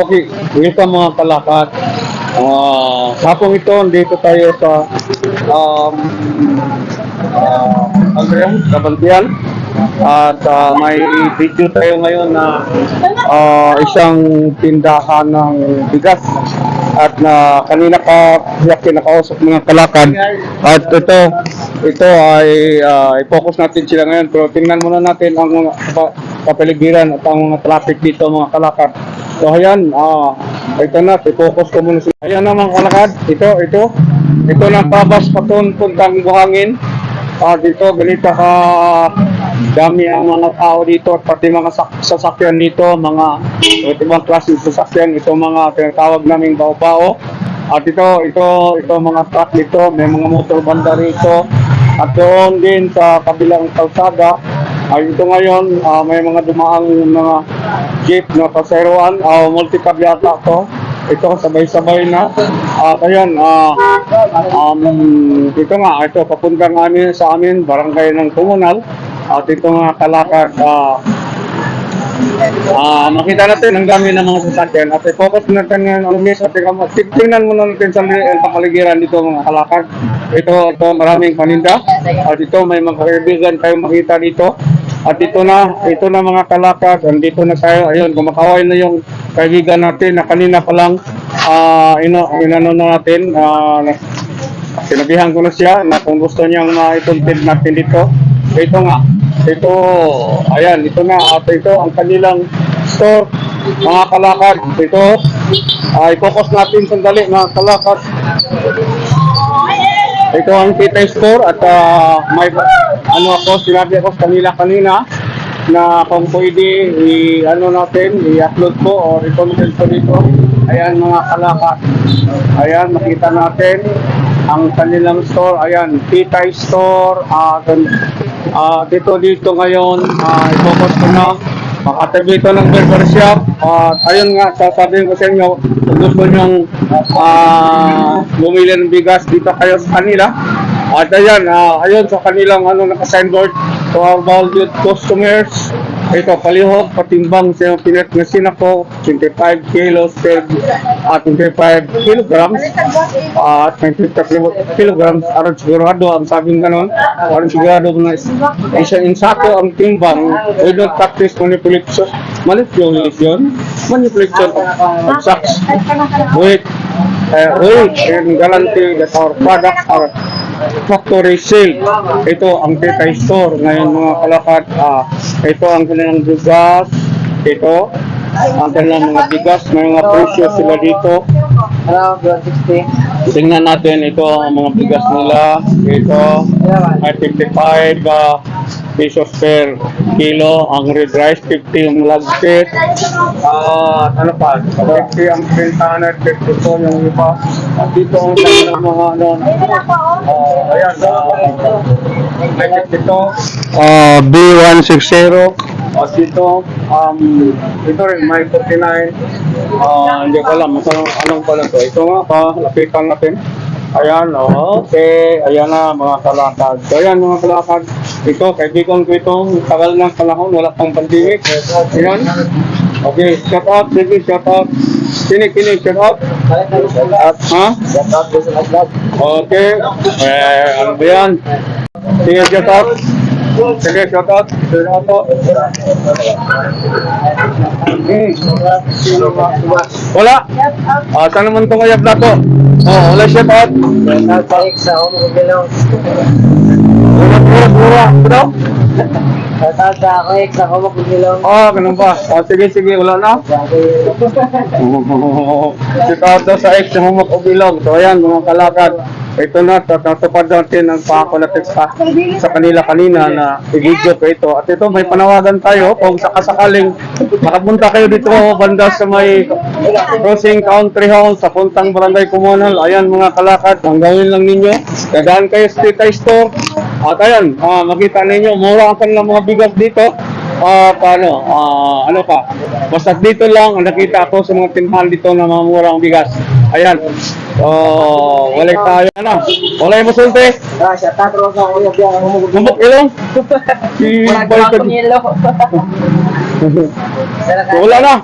Welcome mga kalakad. Uh, hapong ito, dito tayo sa um, uh, Andrea, Kabantian. At ah, may video tayo ngayon na ah, isang tindahan ng bigas. At na kanina pa siya kinakausap mga kalakad. At ito, ito ay ah, i-focus natin sila ngayon. Pero tingnan muna natin ang mga kapa- kapaligiran at ang mga traffic dito mga kalakad. So ayan, ah, ito na, i-focus ko muna sila. Ayan na mga kalakad, ito, ito. Ito na pabas patun puntang buhangin. Ah, dito ganito ka dami ang mga tao dito at pati mga sak- sasakyan dito, mga iba't ibang klaseng sasakyan, ito mga tinatawag naming bao-bao. At ito, ito, ito mga truck dito, may mga motor banda rito. At doon din sa kabilang kalsada, ay ito ngayon, ah, may mga dumaang mga jeep na paseroan, uh, multicab yata to. Ito sabay-sabay na. At ayan, ah, um, ito nga, ito papunta nga amin sa amin, barangay ng Comunal. At ito nga kalakad, ah, Ah, makita natin ang dami ng mga sasakyan at i-focus natin ngayon ang miss at tingnan muna natin sa kapaligiran dito mga kalakad. Ito, ito maraming paninda at ito may mga kaibigan tayo makita dito. At ito na, ito na mga kalakad, andito na tayo. Ayun, kumakaway na yung kaibigan natin na kanina pa lang ah ino, inano na natin, ah, na- sinabihan ko na siya na kung gusto niyang maituntid natin dito. Ito nga, ito, ayan, ito na, at ito ang kanilang store, mga kalakad. Ito, ay focus natin sandali, mga kalakad. Ito ang Tita Store at ah, may ano ako, sinabi ako sa kanila kanina na kung pwede i ano natin, i-upload ko or i-content ko dito. Ayan mga kalakad. Ayan, makita natin ang kanilang store. Ayan, Tita Store. At ah, dito dito ngayon, ah, i-focus ko na. Makatabi ito ng barber shop. At ayun nga, sasabihin ko sa inyo, kung gusto nyong ah, bumili ng bigas dito kayo sa kanila. At ayan, ah, ayun sa kanilang ano, naka-signboard. To our valued customers. Ito, palihog, patimbang sa pinat na sinako, 25 kilos per at 25 kilograms. At 25 kilo- kilograms aron sigurado ang sabing ganon aron sigurado na is- isa insako ang timbang. We don't practice manipulation manipulation manipulation of such wait uh, wait and guarantee that our products are factory sale. Ito ang Titay Store. Ngayon mga kalakad, ah, ito ang kanilang bigas. Ito, ang kanilang mga bigas. May mga presyo sila dito. Around 160. Tingnan natin ito ang mga bigas nila. Ito ay 55 ah, pesos per kilo. Ang red rice, 50 yung lagkit. Ah, ano pa? 50 ang pentaner, 52 yung iba. At dito ang kanilang mga ano. Ah, ayan. Uh, ito. Ah, B160. At dito, um, ito rin, may 49. Ah, hindi ko alam. Anong, anong pala to? Ito nga pa, lapitan natin. Ayan, oh, okay. Ayan na, mga kalakad. So, ayan, mga kalakad. Ito, kaibigan ko itong tagal ng panahon, wala pang pandemic. Ayan. Okay, shout out, sige, shout out. Kinig, kinig, shout out. At, ha? Okay. Eh, ano ba yan? Sige, shout out. Sige, shout out. Out po. Hmm. Ah, saan naman itong ayab na to? Oh, wala shout out. Out sa Home of Bilong. Wala, wala, wala. Ano? Shout out ako X sa Home of Bilong. Ah, ganun ba? Ah, sige, sige, wala na. Shout out sa ex o bilog. So ayan, mga kalakad. Ito na, tatupad natin ang pangako natin sa, sa kanila kanina na i-video ko ito. At ito, may panawagan tayo kung sakasakaling makapunta kayo dito banda sa may crossing country hall sa puntang barangay comunal. Ayan mga kalakad, ang gawin lang ninyo. Dadaan kayo sa Tita Store. At ayan, ah, makita ninyo, mura ang kanilang mga bigas dito. Ah, paano? Ah, ano pa? Basta dito lang ang nakita ko sa mga tindahan dito na mga murang bigas. Ayan. Oh, walay tayo na. Walay mo sulti. Ah, shout out ro sa Kuya Gumok ilong. Si Wala Boy ka Pag- yelo. Wala na.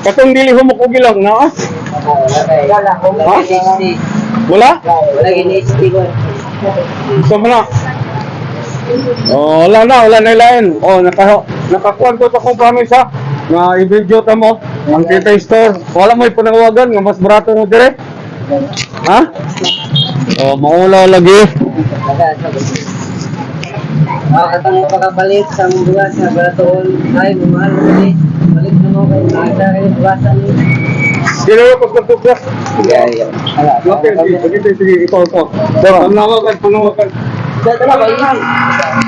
Katong dili humok og ilong na. Wala wala. Wala? Wala gin HD ko. Gusto mo na? Oh, wala na, wala na ilain. Oh, naka nakakuan ko sa kong promise. Na i-video ta mo ang Tita Store. Wala mo ipanawagan nga mas barato mo dire. Ha? Oh, maulaw lagi. Ah, katong pagkapalit sa mga sa Baratol, ay bumahal mo ni. Palit na mo kay Magda kay buwasan. Sino yung pagkatuglas? Yeah, Wala. Okay, sige, sige, ito, ito. So, panawagan, panawagan. Na ba yan?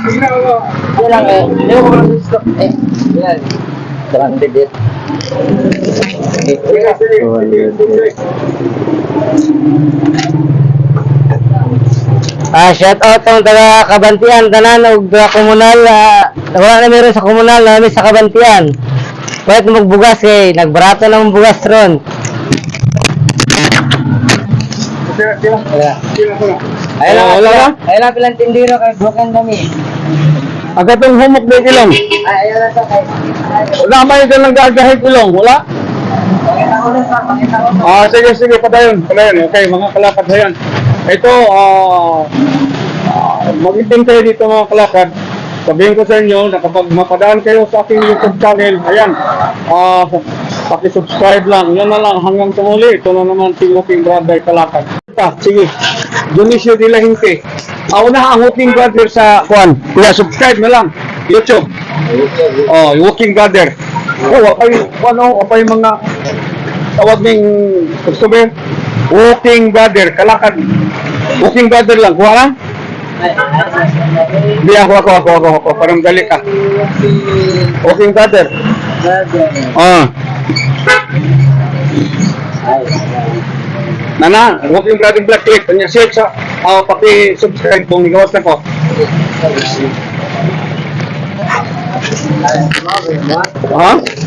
Yan lang eh. Hindi ko lang gusto. Eh, yan. Sige, sige. Ah, shout out ang taga Kabantian tanan og taga komunal ah, wala na meron sa komunal namin sa Kabantian. Pwede magbugas kay nagbarato na ang bugas ron. Sige. Ayun lang, Oh, wala na? ayun lang pilang tindiro kay broken kami. Agatong humok na ilong. Ay, ayun lang to kay. Wala may ka lang gagahit ilong, wala? Sa. Ah, sige, sige, padayon, padayon. Okay, mga kalakad hayan. Ito, ah, uh, mag-itim kayo dito mga kalakad. Sabihin ko sa inyo na kapag mapadaan kayo sa aking YouTube channel, ayan, ah, paki-subscribe lang. Yan na lang hanggang sa muli. Ito na naman si Muking Brother Kalakad. Ah, sige. Dionisio de la Hinte. Ah, una ang Walking Brother sa Juan. Kaya subscribe na lang. YouTube. Oh, Walking Brother. Oh, wapay, ano, wapay mga tawag ning customer. Walking Brother, Kalakad. Walking Brother lang. Kuha lang? Hindi ako, ako, ako, ako, ako. Parang dali ka. Walking Brother. Ah. Nana, Walking Brother Black Click. Kanya share sa, ah, paki-subscribe kung igawas na ko. Ha?